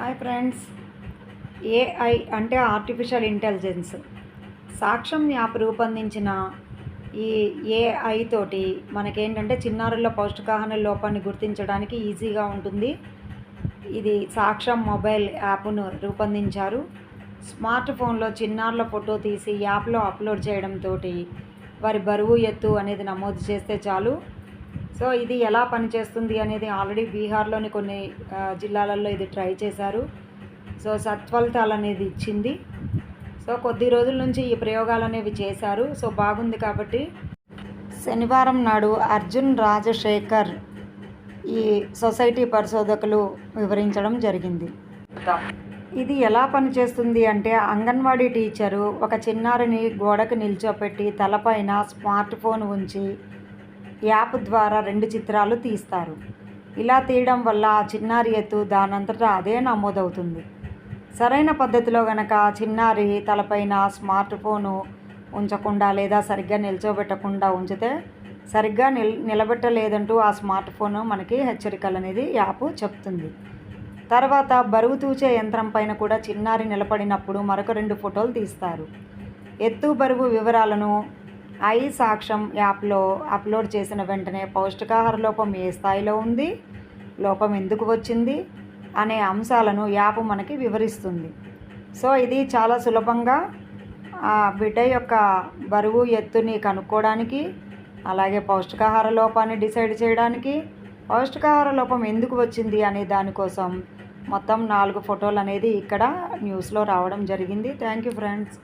Hi friends AI అంటే artificial intelligence సాక్ష్యం app రూపొందించిన ఈ ఏఐ తోటి మనకేంటంటే చిన్నారుల పౌష్టికాహార లోపాన్ని గుర్తించడానికి ఈజీగా ఉంటుంది. ఇది సాక్ష్యం మొబైల్ యాప్ను రూపొందించారు. స్మార్ట్ ఫోన్లో చిన్నారుల ఫోటో తీసి యాప్లో అప్లోడ్ చేయడంతో వారి బరువు ఎత్తు అనేది నమోదు చేస్తే చాలు. సో ఇది ఎలా పనిచేస్తుంది అనేది ఆల్రెడీ బీహార్లోని కొన్ని జిల్లాలలో ఇది ట్రై చేశారు. సో సత్ఫలితాలు అనేది ఇచ్చింది. సో కొద్ది రోజుల నుంచి ఈ ప్రయోగాలు అనేవి చేశారు. సో బాగుంది కాబట్టి శనివారం నాడు అర్జున్ రాజశేఖర్ ఈ సొసైటీ పరిశోధకులు వివరించడం జరిగింది. ఇది ఎలా పనిచేస్తుంది అంటే అంగన్వాడీ టీచరు ఒక చిన్నారిని గోడకు నిల్చోపెట్టి తలపైన స్మార్ట్ ఫోన్ ఉంచి యాప్ ద్వారా రెండు చిత్రాలు తీస్తారు. ఇలా తీయడం వల్ల ఆ చిన్నారి ఎత్తు దానంతటా అదే నమోదవుతుంది. సరైన పద్ధతిలో గనక చిన్నారి తలపైన స్మార్ట్ ఫోను ఉంచకుండా లేదా సరిగ్గా నిల్చోబెట్టకుండా ఉంచితే సరిగ్గా నిల్ నిలబెట్టలేదంటూ ఆ స్మార్ట్ ఫోన్ మనకి హెచ్చరికలు అనేది యాప్ చెప్తుంది. తర్వాత బరువు తూచే యంత్రం పైన కూడా చిన్నారి నిలబడినప్పుడు మరొక రెండు ఫోటోలు తీస్తారు. ఎత్తు బరువు వివరాలను ఐ సాక్ష్యం యాప్లో అప్లోడ్ చేసిన వెంటనే పౌష్టికాహార లోపం ఏ స్థాయిలో ఉంది? లోపం ఎందుకు వచ్చింది? అనే అంశాలను యాప్ మనకి వివరిస్తుంది. సో ఇది చాలా సులభంగా ఆ బిడ్డ యొక్క బరువు ఎత్తుని కనుక్కోవడానికి అలాగే పౌష్టికాహార లోపాన్ని డిసైడ్ చేయడానికి పౌష్టికాహార లోపం ఎందుకు వచ్చింది అనే దానికోసం మొత్తం నాలుగు ఫోటోలు అనేది ఇక్కడ న్యూస్లో రావడం జరిగింది. Thank you friends.